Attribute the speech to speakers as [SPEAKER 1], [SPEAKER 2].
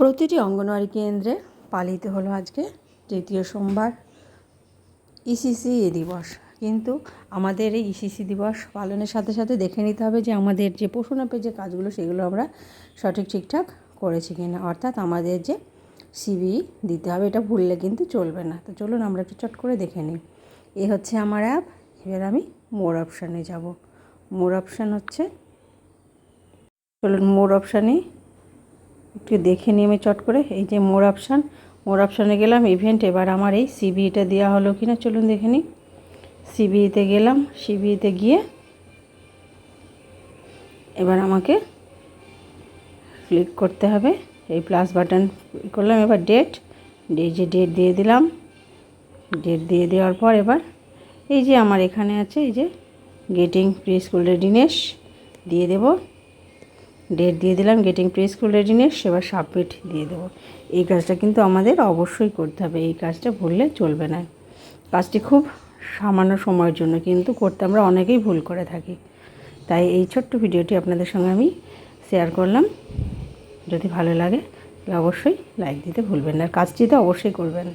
[SPEAKER 1] প্রতিটি অঙ্গনওয়াড়ি কেন্দ্রে পালিত হলো আজকে তৃতীয় সোমবার ইসিসি এ দিবস। কিন্তু আমাদের এই ইসিসি দিবস পালনের সাথে সাথে দেখে নিতে হবে যে আমাদের যে পোষণাপের যে কাজগুলো, সেগুলো আমরা সঠিক ঠিকঠাক করেছি কিনা। অর্থাৎ আমাদের যে সিবি দিতে হবে, এটা ভুললে কিন্তু চলবে না। তো চলুন আমরা একটু চট করে দেখে নিই। এ হচ্ছে আমার অ্যাপ এবার আমি মোর অপশানে যাব। মোর অপশান হচ্ছে, চলুন মোর অপশানে একটু দেখে আমি চট করে। এই যে মোর অপশান, মোর অপশানে গেলাম ইভেন্ট এবার আমার এই সিবিটা দেওয়া হলো কি না চলুন দেখে নিই। সিবিইতে গেলাম সিবিইতে গিয়ে এবার আমাকে ক্লিক করতে হবে। এই প্লাস বাটন করলাম, এবার ডেট এই যে ডেট দিয়ে দিলাম। ডেট দিয়ে দেওয়ার পর এবার এই যে আমার এখানে আছে, এই যে গেটিং প্রি স্কুল রেডিনেস দিয়ে দেব। ডেট দিয়ে দিলাম গেটিং প্রি স্কুল রেডিনেস এবার সাবমিট দিয়ে দেবো। এই কাজটা কিন্তু আমাদের অবশ্যই করতে হবে, এই কাজটা ভুললে চলবে না। কাজটি খুব সামান্য সময়ের জন্য কিন্তু করতে আমরা অনেকেই ভুল করে থাকি। তাই এই ছোট্ট ভিডিওটি আপনাদের সঙ্গে আমি শেয়ার করলাম। যদি ভালো লাগে, তাহলে অবশ্যই লাইক দিতে ভুলবেন না, আর কাজটি তো অবশ্যই করবেন।